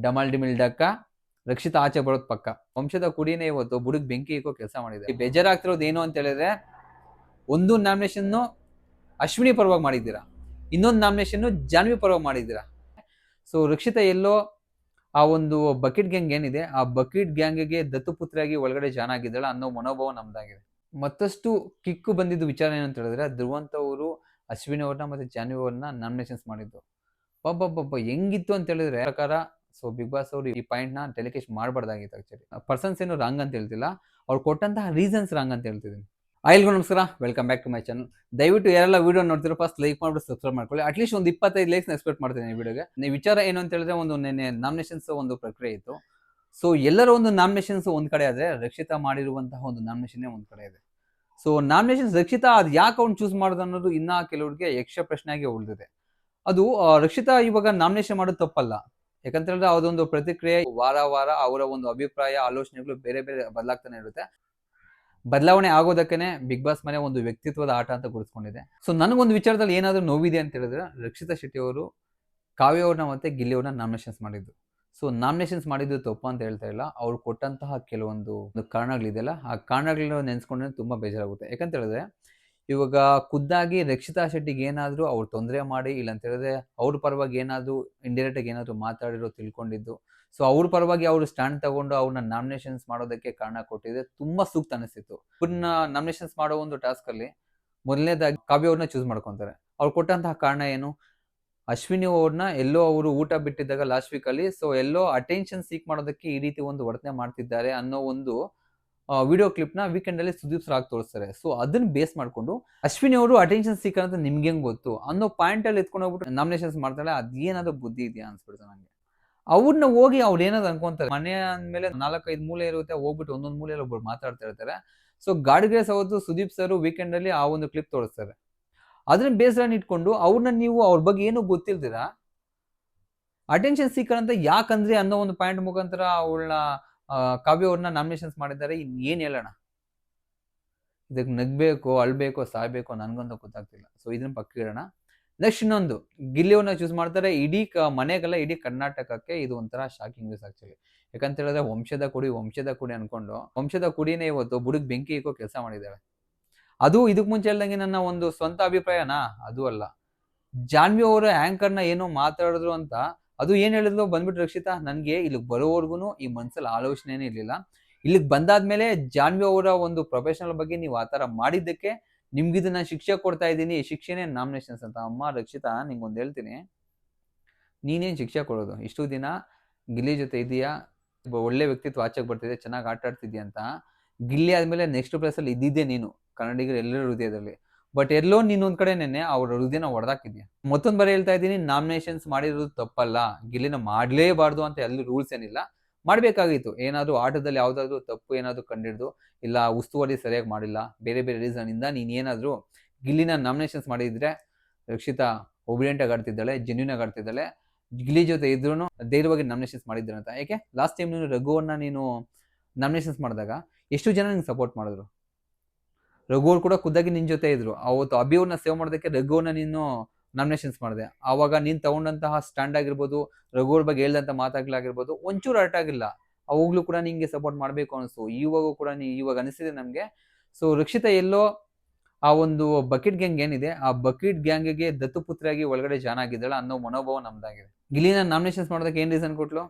ಡಮಾಲ್ ಡಿಮಿಲ್ ಡಕ್ಕ ರಕ್ಷಿತ ಆಚೆ ಬರೋದ್ ಪಕ್ಕ. ವಂಶದ ಕುಡಿನೇ ಇವತ್ತು ಬುಡಕ್ ಬೆಂಕಿ ಇಕ್ಕೋ ಕೆಲಸ ಮಾಡಿದೆ. ಬೇಜಾರಾಗ್ತಿರೋದು ಏನು ಅಂತ ಹೇಳಿದ್ರೆ, ಒಂದು ನಾಮಿನೇಷನ್ ಅಶ್ವಿನಿ ಪರವಾಗಿ ಮಾಡಿದ್ದೀರಾ? ಇನ್ನೊಂದು ನಾಮಿನೇಷನ್ ಜಾನ್ವಿ ಪರವಾಗಿ ಮಾಡಿದ್ದೀರಾ? ಸೊ ರಕ್ಷಿತ ಎಲ್ಲೋ ಆ ಒಂದು ಬಕೆಟ್ ಗ್ಯಾಂಗ್ ಏನಿದೆ, ಆ ಬಕೆಟ್ ಗ್ಯಾಂಗ್ಗೆ ದತ್ತುಪುತ್ರಿಯಾಗಿ ಒಳಗಡೆ ಜಾನ್ ಆಗಿದ್ದಾಳೆ ಅನ್ನೋ ಮನೋಭಾವ ನಮ್ದಾಗಿದೆ. ಮತ್ತಷ್ಟು ಕಿಕ್ಕು ಬಂದಿದ್ದು ವಿಚಾರ ಏನಂತ ಹೇಳಿದ್ರೆ, ಧ್ರುವಂತ ಅವರು ಅಶ್ವಿನಿ ಅವ್ರನ್ನ ಮತ್ತೆ ಜಾನ್ವಿ ಅವ್ರನ್ನ ನಾಮಿನೇಷನ್ಸ್ ಮಾಡಿದ್ದು. ಪಬ್ಬ ಹೆಂಗಿತ್ತು ಅಂತ ಹೇಳಿದ್ರೆ ಪ್ರಕಾರ ಸೊ ಬಿಗ್ ಬಾಸ್ ಅವರು ಈ ಪಾಯಿಂಟ್ನ ಟೆಲಿಕೇಶ್ ಮಾಡಬಾರ್ದಾಗಿತ್ತು ಆಕ್ಚುಲಿ ಪರ್ಸನ್ಸ್ ಏನು ರಾಂಗ್ ಅಂತ ಹೇಳ್ತಿಲ್ಲ. ಅವ್ರು ಕೊಟ್ಟಂತಹ ರೀಸನ್ಸ್ ರಾಂಗ್ ಅಂತ ಹೇಳ್ತಿದ್ದೀನಿ. ಆಯ್ಲ್ಗೂ ನಮಸ್ಕಾರ. Welcome back to my channel ದಯವಿಟ್ಟು ಯಾರೆಲ್ಲ ವೀಡಿಯೋ ನೋಡ್ತಿರೋ ಫಸ್ಟ್ ಲೈಕ್ ಮಾಡಿಬಿಟ್ಟು ಸಬ್ಸ್ಕ್ರೈಬ್ ಮಾಡ್ಕೊಳ್ಳಿ. ಅಟ್ಲೀಸ್ಟ್ ಒಂದು ಇಪ್ಪತ್ತೈದು ಲೈಕ್ಸ್ ಎಕ್ಸ್ಪೆಕ್ಟ್ ಮಾಡ್ತೀನಿ ಈ ವಿಡಿಯೋಗೆ ನೀವು ವಿಚಾರ ಏನು ಅಂತ ಹೇಳಿದ್ರೆ ಒಂದು ನಿನ್ನೆ ನಾಮಿನೇಷನ್ಸ್ ಒಂದು ಪ್ರಕ್ರಿಯೆ ಇತ್ತು. ಸೊ ಎಲ್ಲರ ಒಂದು ನಾಮಿನೇಷನ್ಸ್ ಒಂದು ಕಡೆ ಆದರೆ ರಕ್ಷಿತಾ ಮಾಡಿರುವಂತಹ ಒಂದು ನಾಮಿನೇಷನ್ ಒಂದು ಕಡೆ ಇದೆ. ಸೊ ನಾಮಿನೇಷನ್ಸ್ ರಕ್ಷಿತಾ ಅದು ಯಾಕೆ ಅವ್ನು ಚೂಸ್ ಮಾಡೋದು ಅನ್ನೋದು ಇನ್ನೂ ಕೆಲವರಿಗೆ ಯಕ್ಷ ಪ್ರಶ್ನೆಯಾಗಿ ಉಳಿದಿದೆ. ಅದು ರಕ್ಷಿತಾ ಇವಾಗ ನಾಮಿನೇಷನ್ ಮಾಡೋದು ತಪ್ಪಲ್ಲ. ಯಾಕಂತ ಹೇಳಿದ್ರೆ ಅದೊಂದು ಪ್ರತಿಕ್ರಿಯೆ, ವಾರ ವಾರ ಅವರ ಒಂದು ಅಭಿಪ್ರಾಯ, ಆಲೋಚನೆಗಳು ಬೇರೆ ಬೇರೆ ಬದಲಾಗ್ತಾನೆ ಇರುತ್ತೆ. ಬದಲಾವಣೆ ಆಗೋದಕ್ಕೇನೆ ಬಿಗ್ ಬಾಸ್ ಮನೆ ಒಂದು ವ್ಯಕ್ತಿತ್ವದ ಆಟ ಅಂತ ಗುರುತಿಸ್ಕೊಂಡಿದೆ. ಸೊ ನನಗೊಂದು ವಿಚಾರದಲ್ಲಿ ಏನಾದರೂ ನೋವಿದೆ ಅಂತ ಹೇಳಿದ್ರೆ ರಕ್ಷಿತಾ ಶೆಟ್ಟಿ ಅವರು ಕಾವ್ಯ ಅವ್ರನ್ನ ಮತ್ತೆ ಗಿಲ್ಲಿ ಅವ್ರನ್ನ ನಾಮಿನೇಷನ್ಸ್ ಮಾಡಿದ್ದು. ಸೊ ನಾಮಿನೇಷನ್ಸ್ ಮಾಡಿದ್ದು ತಪ್ಪು ಅಂತ ಹೇಳ್ತಾ ಇಲ್ಲ. ಅವ್ರು ಕೊಟ್ಟಂತಹ ಕೆಲವೊಂದು ಕಾರಣಗಳಿದೆಯಲ್ಲ, ಆ ಕಾರಣಗಳನ್ನ ನೆನೆಸ್ಕೊಂಡ್ರೆ ತುಂಬಾ ಬೇಜಾರಾಗುತ್ತೆ. ಯಾಕಂತ ಹೇಳಿದ್ರೆ ಇವಾಗ ಖುದ್ದಾಗಿ ರಕ್ಷಿತಾ ಶೆಟ್ಟಿಗೆ ಏನಾದರೂ ಅವ್ರು ತೊಂದರೆ ಮಾಡಿ ಇಲ್ಲ ಅಂತ ಹೇಳಿದ್ರೆ ಅವ್ರ ಪರವಾಗಿ ಏನಾದರೂ ಇಂಡೈರೆಕ್ಟ್ ಆಗಿ ಏನಾದರೂ ಮಾತಾಡಿರೋ ತಿಳ್ಕೊಂಡಿದ್ದು. ಸೊ ಅವ್ರ ಪರವಾಗಿ ಅವರು ಸ್ಟ್ಯಾಂಡ್ ತಗೊಂಡು ಅವ್ರನ್ನ ನಾಮಿನೇಷನ್ಸ್ ಮಾಡೋದಕ್ಕೆ ಕಾರಣ ಕೊಟ್ಟಿದೆ ತುಂಬಾ ಸೂಕ್ತ ಅನಿಸ್ತಿತ್ತು. ಇವ್ರನ್ನ ನಾಮಿನೇಷನ್ಸ್ ಮಾಡೋ ಒಂದು ಟಾಸ್ಕ್ ಅಲ್ಲಿ ಮೊದಲನೇದಾಗಿ ಕಾವ್ಯ ಅವ್ರನ್ನ ಚೂಸ್ ಮಾಡ್ಕೊಂತಾರೆ. ಅವ್ರು ಕೊಟ್ಟಂತಹ ಕಾರಣ ಏನು? ಅಶ್ವಿನಿ ಅವ್ರನ್ನ ಎಲ್ಲೋ ಅವರು ಊಟ ಬಿಟ್ಟಿದ್ದಾಗ ಲಾಸ್ಟ್ ವೀಕ್ ಅಲ್ಲಿ ಸೊ ಎಲ್ಲೋ ಅಟೆನ್ಷನ್ ಸೀಕ್ ಮಾಡೋದಕ್ಕೆ ಈ ರೀತಿ ಒಂದು ವರ್ತನೆ ಮಾಡ್ತಿದ್ದಾರೆ ಅನ್ನೋ ಒಂದು ವಿಡಿಯೋ ಕ್ಲಿಪ್ನ ವೀಕೆಂಡ್ ಅಲ್ಲಿ ಸುದೀಪ್ ಸರ್ ಆಗಿ ತೋರಿಸ್ತಾರೆ. ಸೊ ಅದನ್ನ ಬೇಸ್ ಮಾಡ್ಕೊಂಡು ಅಶ್ವಿನಿ ಅವರು ಅಟೆನ್ಷನ್ ಸೀಕರ್ ಅಂತ ನಿಮ್ಗೆ ಹೆಂಗ್ ಗೊತ್ತು? ಅನ್ನೋ ಪಾಯಿಂಟ್ ಅಲ್ಲಿ ಎತ್ಕೊಂಡು ಹೋಗ್ಬಿಟ್ಟು ನಾಮಿನೇಷನ್ಸ್ ಮಾಡ್ತಾಳೆ, ಅದೇನಾದ್ರೂ ಬುದ್ಧಿ ಇದೆಯಾ ಅನ್ಸ್ಬಿಡ್ತು ನಂಗೆ. ಅವ್ರನ್ನ ಹೋಗಿ ಅವ್ರು ಏನಾದ್ರು ಅನ್ಕೊಂತಾರೆ. ಮನೆ ಅಂದ್ಮೇಲೆ ನಾಲ್ಕೈದು ಮೂಲೆ ಇರುತ್ತೆ, ಹೋಗ್ಬಿಟ್ಟು ಒಂದೊಂದು ಮೂಲೆಯಲ್ಲಿ ಒಬ್ಬರು ಮಾತಾಡ್ತಾ ಇರ್ತಾರೆ. ಸೊ ಗಾಡ್ಗ್ರೇಸ್ ಅವತ್ತು ಸುದೀಪ್ ಸರ್ ವೀಕೆಂಡ್ ಅಲ್ಲಿ ಆ ಒಂದು ಕ್ಲಿಪ್ ತೋರಿಸ್ತಾರೆ. ಅದನ್ನ ಬೇಸರನ್ನ ಇಟ್ಕೊಂಡು ಅವ್ರನ್ನ ನೀವು ಅವ್ರ ಬಗ್ಗೆ ಏನು ಗೊತ್ತಿಲ್ದಿರಾ? ಅಟೆನ್ಷನ್ ಸೀಕರ್ ಅಂತ ಯಾಕಂದ್ರೆ ಅನ್ನೋ ಒಂದು ಪಾಯಿಂಟ್ ಮುಖಾಂತರ ಅವಳನ್ನ ಕಾವ್ಯ ಅವ್ರನ್ನ ನಾಮಿನೇಷನ್ಸ್ ಮಾಡಿದ್ದಾರೆ, ಇನ್ ಏನ್ ಹೇಳೋಣ? ಇದಕ್ಕೆ ನಗ್ಬೇಕು, ಅಳ್ಬೇಕು, ಸಾಯ್ಬೇಕು ನನ್ಗಂತೂ ಗೊತ್ತಾಗ್ತಿಲ್ಲ. ಸೊ ಇದನ್ನ ಪಕ್ಕ ಇಡೋಣ ನೆಕ್ಸ್ಟ್ ಇನ್ನೊಂದು. ಗಿಲ್ಲಿಯವ್ರನ್ನ ಚೂಸ್ ಮಾಡ್ತಾರೆ, ಇಡೀ ಮನೆಗೆಲ್ಲ ಇಡೀ ಕರ್ನಾಟಕಕ್ಕೆ ಇದು ಒಂಥರ ಶಾಕಿಂಗ್ ನ್ಯೂಸ್ ಆಕ್ಚುಲಿ ಯಾಕಂತ ಹೇಳಿದ್ರೆ ವಂಶದ ಕುಡಿ ವಂಶದ ಕುಡಿ ಅನ್ಕೊಂಡು, ವಂಶದ ಕುಡಿನೇ ಇವತ್ತು ಬುಡಕ್ ಬೆಂಕಿ ಇಕ್ಕೋ ಕೆಲಸ ಮಾಡಿದ್ದಾರೆ. ಅದು ಇದಕ್ಕೆ ಮುಂಚೆ ಹೇಳ್ದಂಗೆ ನನ್ನ ಒಂದು ಸ್ವಂತ ಅಭಿಪ್ರಾಯನಾ? ಅದು ಅಲ್ಲ. ಜಾನ್ವಿ ಅವರ ಆ್ಯಂಕರ್ನ ಏನೋ ಮಾತಾಡಿದ್ರು ಅಂತ ಅದು ಏನ್ ಹೇಳಿದ್ಲು? ಬಂದ್ಬಿಟ್ಟು ರಕ್ಷಿತಾ, ನನ್ಗೆ ಇಲ್ಲಿಗೆ ಬರೋವರೆಗೂ ಈ ಮನ್ಸಲ್ಲಿ ಆಲೋಚನೆನೇ ಇರ್ಲಿಲ್ಲ. ಇಲ್ಲಿಗೆ ಬಂದಾದ್ಮೇಲೆ ಜಾನ್ವಿ ಅವರ ಒಂದು ಪ್ರೊಫೆಷನಲ್ ಬಗ್ಗೆ ನೀವು ಆ ತರ ಮಾಡಿದ್ದಕ್ಕೆ ನಿಮ್ಗಿದು ನಾನು ಶಿಕ್ಷೆ ಕೊಡ್ತಾ ಇದ್ದೀನಿ. ಶಿಕ್ಷೆನೇ ನಾಮಿನೇಷನ್ಸ್ ಅಂತ. ಅಮ್ಮ, ರಕ್ಷಿತಾ, ನಿಂಗೊಂದು ಹೇಳ್ತೀನಿ. ನೀನೇನ್ ಶಿಕ್ಷೆ ಕೊಡೋದು? ಇಷ್ಟು ದಿನ ಗಿಲ್ಲಿ ಜೊತೆ ಇದೆಯಾ ಒಳ್ಳೆ ವ್ಯಕ್ತಿತ್ವ ಆಚೆಗೆ ಬರ್ತಿದೆ, ಚೆನ್ನಾಗಿ ಆಟ ಆಡ್ತಿದ್ಯಾ ಅಂತ. ಗಿಲ್ಲಿ ಆದ್ಮೇಲೆ ನೆಕ್ಸ್ಟ್ ಪ್ಲೇಸಲ್ಲಿ ಇದ್ದಿದ್ದೆ ನೀನು. ಕನ್ನಡಿಗರು ಎಲ್ಲರ ಹೃದಯದಲ್ಲಿ. ಬಟ್ ಎಲ್ಲೋ ನೀನೊಂದ್ ಕಡೆ ನೆನ್ನೆ ಅವ್ರ ಹೃದಯನ ಹೊಡೆದಾಕಿದ್ಯಾ ಮತ್ತೊಂದ್ ಬರೀ ಹೇಳ್ತಾ ಇದ್ದೀನಿ ನಾಮಿನೇಷನ್ಸ್ ಮಾಡಿರೋದು ತಪ್ಪಲ್ಲ. ಗಿಲ್ಲಿನ ಮಾಡ್ಲೇಬಾರ್ದು ಅಂತ ಎಲ್ಲಿ ರೂಲ್ಸ್ ಏನಿಲ್ಲ. ಮಾಡ್ಬೇಕಾಗಿತ್ತು. ಏನಾದ್ರು ಆಟದಲ್ಲಿ ಯಾವ್ದಾದ್ರು ತಪ್ಪು ಏನಾದ್ರು ಕಂಡಿಡ್ದು, ಇಲ್ಲ ಉಸ್ತುವಾರಿ ಸರಿಯಾಗಿ ಮಾಡಿಲ್ಲ, ಬೇರೆ ಬೇರೆ ರೀಸನ್ ಇಂದ ನೀನ್ ಏನಾದ್ರು ಗಿಲ್ಲಿನ ನಾಮಿನೇಷನ್ಸ್ ಮಾಡಿದ್ರೆ ರಕ್ಷಿತಾ ಒಬಿಡಿಯಂಟ್ ಆಗಿ ಆಡ್ತಿದ್ದಾಳೆ ಜೆನ್ಯೂನ್ ಆಗಿ ಆಡ್ತಿದ್ದಾಳೆ. ಗಿಲ್ಲಿ ಜೊತೆ ಇದ್ರು ಧೈರ್ಯವಾಗಿ ನಾಮಿನೇಷನ್ಸ್ ಮಾಡಿದ್ರು ಅಂತ. ಯಾಕೆ ಲಾಸ್ಟ್ ಟೈಮ್ ನೀನು ರಘುವನ್ನ ನೀನು ನಾಮಿನೇಷನ್ಸ್ ಮಾಡಿದಾಗ ಎಷ್ಟು ಜನ ನಿಂಗೆ ಸಪೋರ್ಟ್ ಮಾಡಿದ್ರು? ರಘು ಅವ್ರು ಕೂಡ ಖುದ್ದಾಗಿ ನಿನ್ ಜೊತೆ ಇದ್ರು. ಅವತ್ತು ಅಭಿಯವ್ರನ್ನ ಸೇವ್ ಮಾಡೋದಕ್ಕೆ ರಘುವನ್ನ ನೀನು ನಾಮಿನೇಷನ್ಸ್ ಮಾಡಿದೆ. ಆವಾಗ ನೀನ್ ತಗೊಂಡಂತಹ ಸ್ಟ್ಯಾಂಡ್ ಆಗಿರ್ಬೋದು ರಘು ಅವ್ರ ಬಗ್ಗೆ ಹೇಳ್ದಂತ ಮಾತಾಗ್ಲಾಗಿರ್ಬೋದು, ಒಂಚೂರು ಅರ್ಟ್ ಆಗಿಲ್ಲ. ಅವಾಗ್ಲೂ ಕೂಡ ನಿಂಗೆ ಸಪೋರ್ಟ್ ಮಾಡ್ಬೇಕು ಅನಿಸ್ತು ಇವಾಗ ಕೂಡ ನೀ ಇವಾಗ ಅನಿಸಿದೆ ನಮ್ಗೆ. ಸೊ ರಕ್ಷಿತ ಎಲ್ಲೋ ಆ ಒಂದು ಬಕೆಟ್ ಗ್ಯಾಂಗ್ ಏನಿದೆ, ಆ ಬಕೆಟ್ ಗ್ಯಾಂಗ್ಗೆ ದತ್ತುಪುತ್ರಿಯಾಗಿ ಒಳಗಡೆ ಜಾನ್ ಆಗಿದ್ದಾಳೆ ಅನ್ನೋ ಮನೋಭಾವ ನಮ್ದಾಗಿದೆ. ಗಿಲಿನ ನಾಮಿನೇಷನ್ಸ್ ಮಾಡೋದಕ್ಕೆ ಏನ್ ರೀಸನ್ ಕೊಟ್ಲು?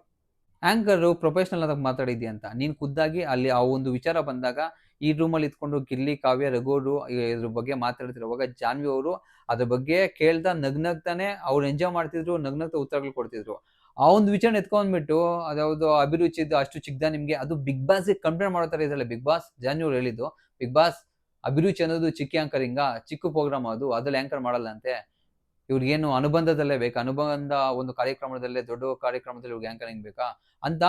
ಆಂಕರ್ ಪ್ರೊಫೆಷನಲ್ ಆದಾಗ ಮಾತಾಡಿದ್ಯಾ ಅಂತ. ನೀನ್ ಖುದ್ದಾಗಿ ಅಲ್ಲಿ ಆ ಒಂದು ವಿಚಾರ ಬಂದಾಗ ಈ ರೂಮಲ್ಲಿ ಇದ್ಕೊಂಡು ಗಿಲ್ಲಿ, ಕಾವ್ಯ ರಘೋರು ಇದ್ರ ಬಗ್ಗೆ ಮಾತಾಡ್ತಿರುವಾಗ ಜಾನ್ವಿ ಅವರು ಅದ್ರ ಬಗ್ಗೆ ಕೇಳ್ದ ನಗ್ನಗ್ತಾನೆ ಅವ್ರು ಎಂಜಾಯ್ ಮಾಡ್ತಿದ್ರು, ನಗ್ನಗ್ತಾ ಉತ್ತರಗಳು ಕೊಡ್ತಿದ್ರು. ಆ ಒಂದು ವಿಚಾರ ಎತ್ಕೊಂಡ್ಬಿಟ್ಟು ಅದ್ಯಾವುದು ಅಭಿರುಚಿ ಇದ್ದು ಅಷ್ಟು ಚಿಕ್ಕದ ನಿಮ್ಗೆ, ಅದು ಬಿಗ್ ಬಾಸ್ ಕಂಪ್ಲೇಂಟ್ ಮಾಡೋ ತರ ಇದ್ರಲ್ಲ ಬಿಗ್ ಬಾಸ್? ಜಾನ್ವಿ ಅವ್ರು ಹೇಳಿದ್ದು, ಬಿಗ್ ಬಾಸ್ ಅಭಿರುಚಿ ಅನ್ನೋದು ಚಿಕ್ಕ ಆಂಕರಿಂಗ ಚಿಕ್ಕ ಪ್ರೋಗ್ರಾಮ್ ಅದು, ಅದ್ರಲ್ಲಿ ಆಂಕರ್ ಮಾಡಲ್ಲ ಅಂತೆ ಇವ್ರಿಗೇನು ಅನುಬಂಧದಲ್ಲೇ ಬೇಕಾ? ಅನುಬಂಧ ಒಂದು ಕಾರ್ಯಕ್ರಮದಲ್ಲೇ, ದೊಡ್ಡ ಕಾರ್ಯಕ್ರಮದಲ್ಲಿ ಇವ್ರಿಗೆ ಆ್ಯಂಕರಿಂಗ್ ಬೇಕಾ ಅಂತ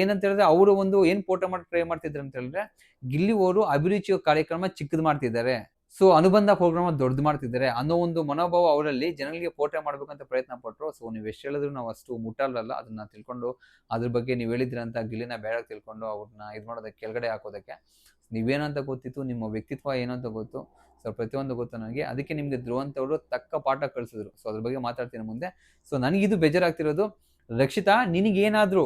ಏನಂತ ಹೇಳಿದ್ರೆ ಅವರು ಒಂದು ಏನ್ ಫೋಟೋ ಮಾಡಿ ಟ್ರೈ ಮಾಡ್ತಿದ್ರು ಅಂತ ಹೇಳಿದ್ರೆ ಗಿಲ್ಲಿ ಅವರು ಅಭಿರುಚಿ ಕಾರ್ಯಕ್ರಮ ಚಿಕ್ಕದ್ ಮಾಡ್ತಿದ್ದಾರೆ. ಸೊ ಅನುಬಂಧ ಪ್ರೋಗ್ರಾಮ್ ದೊಡ್ಡದು ಮಾಡ್ತಿದ್ದಾರೆ ಅನ್ನೋ ಒಂದು ಮನೋಭಾವ ಅವರಲ್ಲಿ ಜನಗಳಿಗೆ ಪೋಟೆ ಮಾಡ್ಬೇಕಂತ ಪ್ರಯತ್ನ ಪಟ್ರು. ಸೊ ನೀವು ಎಷ್ಟು ಹೇಳಿದ್ರು ನಾವು ಅಷ್ಟು ಮುಟ್ಟಲ್ಲ ಅದನ್ನ ತಿಳ್ಕೊಂಡು ಅದ್ರ ಬಗ್ಗೆ ನೀವು ಹೇಳಿದ್ರಂತ ಗಿಲ್ಲಿನ ಬೇಡ ತಿಳ್ಕೊಂಡು ಅವ್ರನ್ನ ಇದು ಮಾಡೋದಕ್ಕೆ, ಕೆಳಗಡೆ ಹಾಕೋದಕ್ಕೆ. ನೀವೇನಂತ ಗೊತ್ತಿತ್ತು? ನಿಮ್ಮ ವ್ಯಕ್ತಿತ್ವ ಏನಂತ ಗೊತ್ತು? ಸೊ ಪ್ರತಿಯೊಂದು ಗೊತ್ತು ನನಗೆ. ಅದಕ್ಕೆ ನಿಮ್ಗೆ ಧ್ರುವಂತವರು ತಕ್ಕ ಪಾಠ ಕಳಿಸಿದ್ರು. ಸೊ ಅದ್ರ ಬಗ್ಗೆ ಮಾತಾಡ್ತೀನಿ ಮುಂದೆ. ಸೊ ನನಗಿದು ಬೇಜಾರಾಗ್ತಿರೋದು, ರಕ್ಷಿತಾ, ನಿನಗೇನಾದರೂ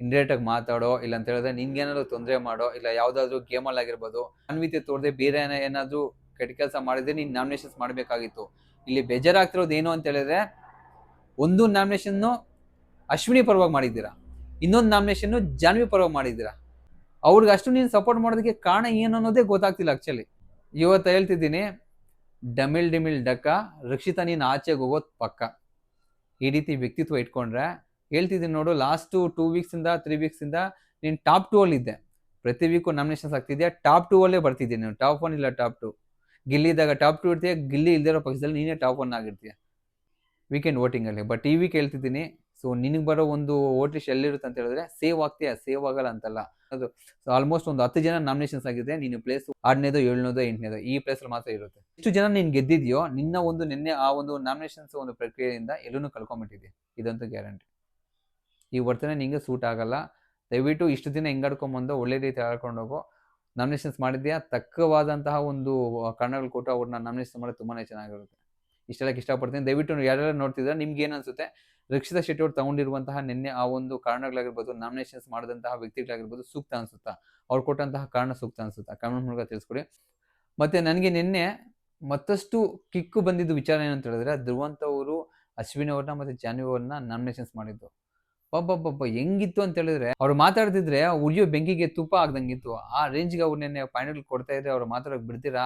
ಇಂಡೈರೆಕ್ಟ್ ಆಗಿ ಮಾತಾಡೋ ಇಲ್ಲ ಅಂತ ಹೇಳಿದ್ರೆ ನಿನ್ಗೇನಾದ್ರು ತೊಂದರೆ ಮಾಡೋ, ಇಲ್ಲ ಯಾವುದಾದ್ರೂ ಗೇಮಲ್ಲಿ ಆಗಿರ್ಬೋದು, ಅನ್ವಿತಿ ತೋರದೆ ಬೇರೆ ಏನಾದ್ರೂ ಕೆಟ್ಟ ಕೆಲಸ ಮಾಡಿದ್ರೆ ನೀನು ನಾಮಿನೇಷನ್ಸ್ ಮಾಡ್ಬೇಕಾಗಿತ್ತು. ಇಲ್ಲಿ ಬೇಜಾರಾಗ್ತಿರೋದು ಏನು ಅಂತ ಹೇಳಿದ್ರೆ, ಒಂದು ನಾಮಿನೇಷನ್ ಅಶ್ವಿನಿ ಪರವಾಗಿ ಮಾಡಿದ್ದೀರಾ? ಇನ್ನೊಂದು ನಾಮಿನೇಷನ್ ಜಾನ್ವಿ ಪರವಾಗಿ ಮಾಡಿದ್ದೀರಾ? ಅವ್ರಿಗೆ ಅಷ್ಟು ನೀನು ಸಪೋರ್ಟ್ ಮಾಡೋದಕ್ಕೆ ಕಾರಣ ಏನು ಅನ್ನೋದೇ ಗೊತ್ತಾಗ್ತಿಲ್ಲ ಆಕ್ಚುಲಿ ಇವತ್ತು ಹೇಳ್ತಿದ್ದೀನಿ ಡಮಿಲ್ ಡಿಮಿಲ್ ಡಕ್ಕ, ರಕ್ಷಿತ ನೀನು ಆಚೆಗೆ ಹೋಗೋದು ಪಕ್ಕ. ಈ ರೀತಿ ವ್ಯಕ್ತಿತ್ವ ಇಟ್ಕೊಂಡ್ರೆ, ಹೇಳ್ತಿದ್ದೀನಿ ನೋಡು, ಲಾಸ್ಟು ಟೂ ವೀಕ್ಸಿಂದ ತ್ರೀ ವೀಕ್ಸಿಂದ ನೀನು ಟಾಪ್ ಟೂ ಅಲ್ಲಿ ಇದ್ದೆ. ಪ್ರತಿ ವೀಕು ನಾಮಿನೇಷನ್ಸ್ ಆಗ್ತಿದ್ಯಾ? ಟಾಪ್ ಟೂ ಅಲ್ಲೇ ಬರ್ತಿದ್ದೀನಿ ನೀನು? ಟಾಪ್ ಒನ್ ಇಲ್ಲ ಟಾಪ್ ಟು ಇದ್ದಾಗ ಟಾಪ್ ಟು ಇರ್ತೀಯ? ಗಿಲ್ಲಿ ಇಲ್ದಿರೋ ಪಕ್ಷದಲ್ಲಿ ನೀನೇ ಟಾಪ್ ಒನ್ ಆಗಿರ್ತೀಯ? ವೀಕೆಂಡ್ ವೋಟಿಂಗಲ್ಲಿ ಬಟ್ ಈ ವೀಕ್ ಹೇಳ್ತಿದ್ದೀನಿ ಸೊ ನಿನಗೆ ಬರೋ ಒಂದು ವೋಟ್ ಲಿಸ್ಟ್ ಎಲ್ಲಿರುತ್ತೆ ಅಂತ ಹೇಳಿದ್ರೆ, ಸೇವ್ ಆಗ್ತೀಯಾ, ಸೇವ್ ಆಗಲ್ಲ ಅಂತಲ್ಲ. ಅದು ಸೊ ಆಲ್ಮೋಸ್ಟ್ ಒಂದು ಹತ್ತು ಜನ ನಾಮಿನೇಷನ್ಸ್ ಆಗಿದೆ ನೀನು ಪ್ಲೇಸ್ ಆರನೇದು, ಏಳನೇದು, ಎಂಟನೇದು, ಈ ಪ್ಲೇಸ್ ಮಾತ್ರ ಇರುತ್ತೆ. ಎಷ್ಟು ಜನ ನೀನು ಗೆದ್ದಿದ್ಯೋ, ನಿನ್ನ ಒಂದು ನಿನ್ನೆ ಆ ಒಂದು ನಾಮಿನೇಷನ್ಸ್ ಒಂದು ಪ್ರಕ್ರಿಯೆಯಿಂದ ಎಲ್ಲೂ ಕಳ್ಕೊಂಬಿಟ್ಟಿದೆ ಇದಂತೂ ಗ್ಯಾರಂಟಿ ಈ ವರ್ತನೆ ನಿಂಗೆ ಸೂಟ್ ಆಗಲ್ಲ. ದಯವಿಟ್ಟು ಇಷ್ಟು ದಿನ ಹೆಂಗಾಡ್ಕೊಂಬಂದು ಒಳ್ಳೆ ರೀತಿ ಆಡ್ಕೊಂಡು ಹೋಗೋ. ನಾಮಿನೇಷನ್ಸ್ ಮಾಡಿದ್ಯಾ? ತಕ್ಕವಾದಂತಹ ಒಂದು ಕಾರಣಗಳು ಕೊಟ್ಟು ಅವ್ರನ್ನ ನಾಮಿನೇಷನ್ ಮಾಡೋದು ತುಂಬಾನೇ ಚೆನ್ನಾಗಿರುತ್ತೆ. ಇಷ್ಟೆಲ್ಲ ಇಷ್ಟಪಡ್ತೀನಿ. ದಯವಿಟ್ಟು ಯಾರೆಲ್ಲ ನೋಡ್ತಿದ್ರೆ ನಿಮ್ಗೆ ಏನು ಅನ್ಸುತ್ತೆ? ರಕ್ಷಿತಾ ಶೆಟ್ಟಿ ಅವರು ತಗೊಂಡಿರುವಂತಹ ನಿನ್ನೆ ಆ ಒಂದು ಕಾರಣಗಳಾಗಿರ್ಬೋದು ನಾಮಿನೇಷನ್ಸ್ ಮಾಡಿದಂತಹ ವ್ಯಕ್ತಿಗಳಾಗಿರ್ಬೋದು ಸೂಕ್ತ ಅನ್ಸುತ್ತಾ? ಅವ್ರು ಕೊಟ್ಟಂತಹ ಕಾರಣ ಸೂಕ್ತ ಅನ್ಸುತ್ತಾ? ಕಮೆಂಟ್ ಮೂಲಕ ತಿಳಿಸ್ಕೊಡಿ. ಮತ್ತೆ ನನಗೆ ನಿನ್ನೆ ಮತ್ತಷ್ಟು ಕಿಕ್ಕು ಬಂದಿದ್ದು ವಿಚಾರ ಏನಂತ ಹೇಳಿದ್ರೆ, ಧ್ರುವಂತ ಅವರು ಅಶ್ವಿನಿ ಅವ್ರನ್ನ ಮತ್ತೆ ಜಾನ್ವಿ ಅವ್ರನ್ನ ನಾಮಿನೇಷನ್ಸ್ ಮಾಡಿದ್ದು. ಒಬ್ಬೊಬ್ಬೊಬ್ಬ ಹೆಂಗಿತ್ತು ಅಂತ ಹೇಳಿದ್ರೆ, ಅವ್ರು ಮಾತಾಡ್ತಿದ್ರೆ ಉರಿಯೋ ಬೆಂಕಿಗೆ ತುಪ್ಪ ಆಗ್ದಂಗಿತ್ತು. ಆ ರೇಂಜ್ಗೆ ಅವ್ರು ನೆನ್ನೆ ಫೈನಲ್ ಕೊಡ್ತಾ ಇದ್ರೆ ಅವ್ರು ಮಾತಾಡೋಕೆ ಬಿಡ್ತೀರಾ?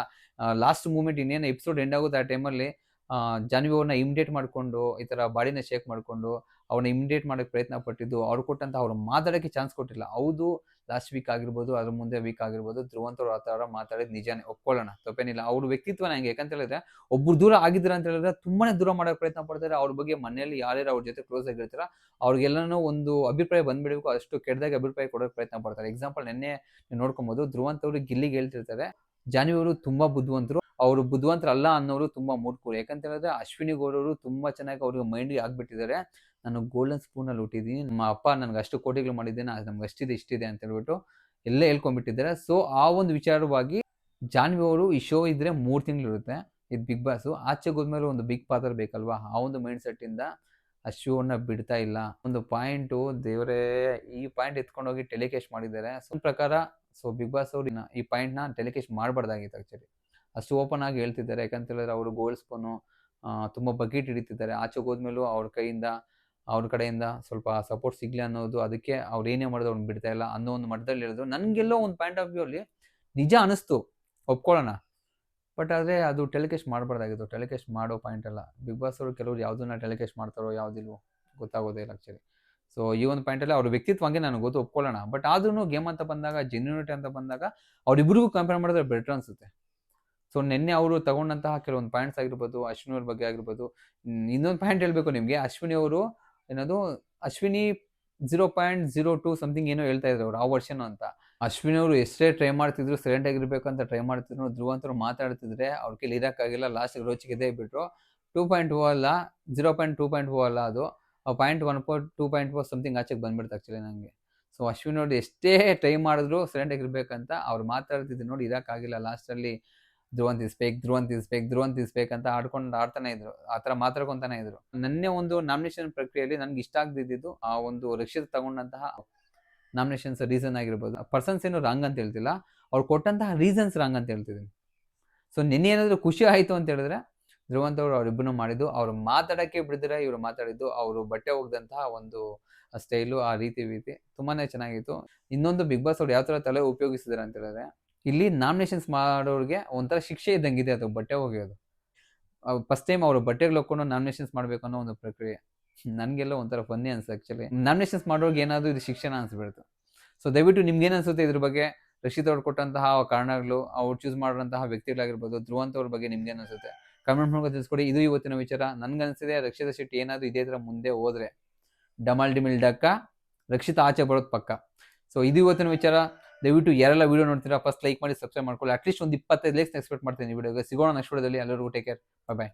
ಲಾಸ್ಟ್ ಮೂಮೆಂಟ್ ಇನ್ನೇನು ಎಪಿಸೋಡ್ ಎಂಡ್ ಆಗುತ್ತೆ ಆ ಟೈಮಲ್ಲಿ ಜಾನ್ವಿ ಅವ್ರನ್ನ ಇಮಿಡಿಯೇಟ್ ಮಾಡಿಕೊಂಡು, ಈ ಥರ ಬಾಡಿನ ಶೇಕ್ ಮಾಡಿಕೊಂಡು ಅವ್ರನ್ನ ಇಮಿಡಿಯೇಟ್ ಮಾಡೋಕ್ಕೆ ಪ್ರಯತ್ನ ಪಟ್ಟಿದ್ದು, ಅವ್ರು ಕೊಟ್ಟಂತ ಅವ್ರು ಮಾತಾಡೋಕ್ಕೆ ಚಾನ್ಸ್ ಕೊಟ್ಟಿಲ್ಲ. ಹೌದು ಲಾಸ್ಟ್ ವೀಕ್ ಆಗಿರ್ಬೋದು, ಅದ್ರ ಮುಂದೆ ವೀಕ್ ಆಗಿರ್ಬೋದು, ಧ್ರುವಂತವ್ರು ಆ ಥರ ಮಾತಾಡಿದ್ ನಿಜಾನೇ, ಒಪ್ಕೊಳ್ಳೋಣ, ತಪ್ಪೇನಿಲ್ಲ. ಅವ್ರ ವ್ಯಕ್ತಿತ್ವನ ಹೆಂಗೆ, ಯಾಕಂತ ಹೇಳಿದ್ರೆ, ಒಬ್ರು ದೂರ ಆಗಿದ್ರ ಅಂತ ಹೇಳಿದ್ರೆ, ತುಂಬಾನೇ ದೂರ ಮಾಡೋಕೆ ಪ್ರಯತ್ನ ಪಡ್ತಾರೆ. ಅವ್ರ ಬಗ್ಗೆ ಮನೆಯಲ್ಲಿ ಯಾರ್ಯಾರು ಅವ್ರ ಜೊತೆ ಕ್ಲೋಸ್ ಆಗಿರ್ತಾರ ಅವ್ರಿಗೆಲ್ಲನೂ ಒಂದು ಅಭಿಪ್ರಾಯ ಬಂದ್ಬಿಡಬೇಕು. ಅಷ್ಟು ಕೆಟ್ಟದಾಗ ಅಭಿಪ್ರಾಯ ಕೊಡೋಕೆ ಪ್ರಯತ್ನ ಪಡ್ತಾರೆ. ಎಕ್ಸಾಂಪಲ್ ನಿನ್ನೆ ನೋಡ್ಕೊಬೋದು ಧ್ರುವಂತ ಅವರು ಗಿಲ್ಲಿಗೆ ಹೇಳ್ತಿರ್ತಾರೆ. ಜಾನ್ವಿ ಅವರು ತುಂಬಾ ಬುದ್ಧಿವಂತರು. ಅವರು ಬುದ್ಧಿವಂತರಲ್ಲ ಅನ್ನೋರು ತುಂಬಾ ಮೂರ್ಖರು. ಯಾಕಂತ ಹೇಳಿದ್ರೆ ಅಶ್ವಿನಿ ಗೌಡರು ತುಂಬಾ ಚೆನ್ನಾಗಿ ಅವ್ರಿಗೆ ಮೈಂಡ್ಗೆ ಆಗ್ಬಿಟ್ಟಿದ್ದಾರೆ. ನಾನು ಗೋಲ್ಡನ್ ಸ್ಪೂನ್ ಅಲ್ಲಿ ಹುಟ್ಟಿದ್ದೀನಿ. ನಮ್ಮ ಅಪ್ಪ ನನ್ಗೆ ಅಷ್ಟು ಕೋಟಿಗಳು ಮಾಡಿದ್ದೇನೆ ನಮ್ಗೆ ಅಷ್ಟಿದೆ, ಇಷ್ಟಿದೆ ಅಂತ ಹೇಳ್ಬಿಟ್ಟು ಎಲ್ಲ ಹೇಳ್ಕೊಂಡ್ಬಿಟ್ಟಿದ್ದಾರೆ. ಸೊ ಆ ಒಂದು ವಿಚಾರವಾಗಿ ಜಾನ್ವಿ ಅವರು ಈ ಶೋ ಇದ್ರೆ ಮೂರು ತಿಂಗಳು ಇರುತ್ತೆ, ಇದು ಬಿಗ್ ಬಾಸ್ ಆಚೆಗೆ ಹೋದ್ಮೇಲೆ ಒಂದು ಬಿಗ್ ಪಾತ್ರ ಬೇಕಲ್ವಾ? ಆ ಒಂದು ಮೈಂಡ್ ಸೆಟ್ ಇಂದ ಆ ಶೋನ ಬಿಡ್ತಾ ಇಲ್ಲ. ಒಂದು ಪಾಯಿಂಟು ದೇವರೇ, ಈ ಪಾಯಿಂಟ್ ಎತ್ಕೊಂಡೋಗಿ ಟೆಲಿಕಾಸ್ಟ್ ಮಾಡಿದ್ದಾರೆ. ಸೊ ಪ್ರಕಾರ ಸೊ ಬಿಗ್ ಬಾಸ್ ಅವ್ರು ಈ ಪಾಯಿಂಟ್ನ ಟೆಲಿಕಾಸ್ಟ್ ಮಾಡಬಾರ್ದಾಗಿತ್ತು ಆಕ್ಚುಲಿ ಅಷ್ಟು ಓಪನ್ ಆಗಿ ಹೇಳ್ತಿದ್ದಾರೆ. ಯಾಕಂತ ಹೇಳಿದ್ರೆ ಅವರು ಗೋಲ್ಡ್ ಸ್ಪೂನು ತುಂಬ ಬಕೆಟ್ ಹಿಡಿತಿದ್ದಾರೆ. ಆಚೆಗೆ ಹೋದ್ಮೇಲೂ ಅವ್ರ ಕೈಯಿಂದ, ಅವ್ರ ಕಡೆಯಿಂದ ಸ್ವಲ್ಪ ಸಪೋರ್ಟ್ ಸಿಗ್ಲಿ ಅನ್ನೋದು ಅದಕ್ಕೆ ಅವ್ರು ಏನೇ ಮಾಡಿದ್ರು ಅವ್ನು ಬಿಡ್ತಾ ಇಲ್ಲ ಅನ್ನೋ ಒಂದು ಮಟ್ಟದಲ್ಲಿ ಹೇಳಿದ್ರು. ನನಗೆಲ್ಲೋ ಒಂದು ಪಾಯಿಂಟ್ ಆಫ್ ವ್ಯೂ ಅಲ್ಲಿ ನಿಜ ಅನಿಸ್ತು. ಒಪ್ಕೊಳ್ಳೋಣ. ಬಟ್ ಆದರೆ ಅದು ಟೆಲಿಕಾಸ್ಟ್ ಮಾಡಬಾರ್ದಾಗಿತ್ತು. ಟೆಲಿಕಾಸ್ಟ್ ಮಾಡೋ ಪಾಯಿಂಟ್ ಅಲ್ಲ. ಬಿಗ್ ಬಾಸ್ ಅವರು ಕೆಲವರು ಯಾವುದನ್ನ ಟೆಲಿಕಾಸ್ಟ್ ಮಾಡ್ತಾರೋ ಯಾವುದಿಲ್ವೋ ಗೊತ್ತಾಗೋದೇ ಇಲ್ಲ ಆ್ಯಕ್ಚುಲಿ ಸೊ ಈ ಒಂದು ಪಾಯಿಂಟಲ್ಲಿ ಅವ್ರ ವ್ಯಕ್ತಿತ್ವ ಹಂಗೆ ನನಗೆ ಗೊತ್ತು. ಒಪ್ಕೊಳ್ಳೋಣ. ಬಟ್ ಆದ್ರೂ ಗೇಮ್ ಅಂತ ಬಂದಾಗ ಜೆನ್ಯೂನಿಟಿ ಅಂತ ಬಂದಾಗ ಅವ್ರಿಬ್ರಿಗೂ ಕಂಪೇರ್ ಮಾಡಿದ್ರೆ ಬೆಟರ್ ಅನ್ಸುತ್ತೆ. ಸೊ ನಿನ್ನೆ ಅವರು ತಗೊಂಡಂತಹ ಕೆಲವೊಂದು ಪಾಯಿಂಟ್ಸ್ ಆಗಿರ್ಬೋದು, ಅಶ್ವಿನಿ ಅವ್ರ ಬಗ್ಗೆ ಆಗಿರ್ಬೋದು ಇನ್ನೊಂದು ಪಾಯಿಂಟ್ ಹೇಳಬೇಕು ನಿಮಗೆ. ಅಶ್ವಿನಿ ಅವರು ಏನದು, Ashwini zero point zero two something ಏನೋ ಹೇಳ್ತಾ ಇದ್ರು ಅವ್ರು ಆ ವರ್ಷನು ಅಂತ. ಅಶ್ವಿನಿ ಅವರು ಎಷ್ಟೇ ಟ್ರೈ ಮಾಡ್ತಿದ್ರು ಸೈಲೆಂಟ್ ಆಗಿರ್ಬೇಕು ಅಂತ ಟ್ರೈ ಮಾಡ್ತಿದ್ರು ಧ್ರುವಂತರು ಮಾತಾಡ್ತಿದ್ರೆ ಅವ್ರ ಕೈಲಿ ಇರೋಕ್ಕಾಗಿಲ್ಲ ಲಾಸ್ಟ್ ರೋಚಿಗೆ ಇದೇ ಬಿಟ್ರು. ಟೂ ಪಾಯಿಂಟ್ ಟೂ ಅಲ್ಲ zero point two point two ಅಲ್ಲ ಅದು. Point one four two point four something ಆಚೆಗೆ ಬಂದ್ಬಿಡ್ತು ಆ್ಯಕ್ಚುಲಿ ನನಗೆ ಸೊ ಅಶ್ವಿನಿ ಅವ್ರು ಎಷ್ಟೇ ಟ್ರೈ ಮಾಡಿದ್ರು ಸೈಲೆಂಟ್ ಆಗಿರ್ಬೇಕಂತ ಅವ್ರು ಮಾತಾಡ್ತಿದ್ರು ನೋಡಿ ಇರೋಕ್ಕಾಗಿಲ್ಲ ಲಾಸ್ಟಲ್ಲಿ ಧ್ರುವಂತ್ ಇಸ್ಬೇಕು ಧ್ರುವನ್ ಇಸ್ಬೇಕು ಧ್ರುವನ್ ಇಸ್ಬೇಕು ಅಂತ ಆಡ್ಕೊಂಡು ಆಡ್ತಾನೆ ಇದ್ರು. ಆ ಥರ ಮಾತಾಡ್ಕೊಂತಾನೆ ಇದ್ರು. ನನ್ನೇ ಒಂದು ನಾಮಿನೇಷನ್ ಪ್ರಕ್ರಿಯೆಯಲ್ಲಿ ನನ್ಗೆ ಇಷ್ಟ ಆಗದಿದ್ದು ಆ ಒಂದು ರಕ್ಷಿತ ತಗೊಂಡಂತಹ ನಾಮಿನೇಷನ್ಸ್ ರೀಸನ್ ಆಗಿರ್ಬೋದು. ಪರ್ಸನ್ಸ್ ಏನು ರಾಂಗ್ ಅಂತ ಹೇಳ್ತಿಲ್ಲ. ಅವ್ರು ಕೊಟ್ಟಂತಹ ರೀಸನ್ಸ್ ರಾಂಗ್ ಅಂತ ಹೇಳ್ತಿದ್ದೀನಿ. ಸೊ ನಿನ್ನೆ ಏನಾದರೂ ಖುಷಿ ಆಯಿತು ಅಂತ ಹೇಳಿದ್ರೆ ಧ್ರುವಂತ ಅವರು ಅವರಿಬ್ಬರು ಮಾಡಿದ್ದು. ಅವ್ರು ಮಾತಾಡೋಕ್ಕೆ ಬಿಡಿದ್ರೆ ಇವರು ಮಾತಾಡಿದ್ದು. ಅವರು ಬಟ್ಟೆ ಹೋಗ್ದಂತಹ ಒಂದು ಸ್ಟೈಲು ಆ ರೀತಿ ರೀತಿ. ತುಂಬಾ ಚೆನ್ನಾಗಿತ್ತು. ಇನ್ನೊಂದು ಬಿಗ್ ಬಾಸ್ ಅವ್ರು ಯಾವ ಥರ ತಲೆ ಉಪಯೋಗಿಸಿದ್ರು ಅಂತ ಹೇಳಿದ್ರೆ ಇಲ್ಲಿ ನಾಮಿನೇಷನ್ಸ್ ಮಾಡೋರಿಗೆ ಒಂಥರ ಶಿಕ್ಷೆ ಇದ್ದಂಗಿದೆ ಅದು ಬಟ್ಟೆ ಒಗೆಯೋದು. ಫಸ್ಟ್ ಟೈಮ್ ಅವರು ಬಟ್ಟೆಗಳು ಹಾಕೊಂಡು ನಾಮಿನೇಷನ್ಸ್ ಮಾಡಬೇಕು ಅನ್ನೋ ಒಂದು ಪ್ರಕ್ರಿಯೆ. ನನಗೆಲ್ಲ ಒಂಥರ ಫನ್ನಿ ಅನ್ಸುತ್ತೆ ಆ್ಯಕ್ಚುಲಿ ನಾಮಿನೇಷನ್ಸ್ ಮಾಡೋರಿಗೆ ಏನಾದರೂ ಇದು ಶಿಕ್ಷಣ ಅನಿಸ್ಬಿಡ್ತು ಸೊ ದಯವಿಟ್ಟು ನಿಮ್ಗೆ ಏನು ಅನ್ಸುತ್ತೆ ಇದ್ರ ಬಗ್ಗೆ? ರಶೀದ್ ಅವ್ರು ಕೊಟ್ಟಂತಹ ಕಾರಣಗಳು, ಅವ್ರು ಚೂಸ್ ಮಾಡಿರೋಂತಹ ವ್ಯಕ್ತಿಗಳಾಗಿರ್ಬೋದು ಧ್ರುವಂತವ್ರ ಬಗ್ಗೆ ನಿಮ್ಗೆ ಅನ್ಸುತ್ತೆ? ಕಮೆಂಟ್ ಮೂಲಕ ತಿಳಿಸ್ಕೊಡಿ. ಇದು ಇವತ್ತಿನ ವಿಚಾರ. ನನ್ಗನ್ಸಿದೆ ರಕ್ಷಿತಾ ಶೆಟ್ಟಿ ಏನಾದರೂ ಇದೇ ಥರ ಮುಂದೆ ಹೋದ್ರೆ. ಡಮಾಲ್ ಡಿಮಿಲ್ ಡಕ್ಕ, ರಕ್ಷಿತಾ ಆಚೆ ಬರೋದು ಪಕ್ಕ. ಸೊ ಇದು ಇವತ್ತಿನ ವಿಚಾರ. ದಯವಿಟ್ಟು ಯಾರೆಲ್ಲ ವಿಡಿಯೋ ನೋಡ್ತೀರಾ ಫಸ್ಟ್ ಲೈಕ್ ಮಾಡಿ ಸಬ್ಸ್ಕ್ರೈಬ್ ಮಾಡ್ಕೊಳ್ಳಿ. ಅಟ್ಲೀಸ್ಟ್ ಒಂದು ಇಪ್ಪತ್ತೈದು ಲೈಕ್ಸ್ ಎಕ್ಸ್ಪೆಕ್ಟ್ ಮಾಡ್ತೀನಿ ವಿಡಿಯೋಗೆ ಸಿಗೋಣ ನೆಕ್ಸ್ಟ್ ವಿಡಿಯೋದಲ್ಲಿ ಎಲ್ಲರಿಗೂ ಟೇಕ್ ಕೇರ್ ಬಾಯ್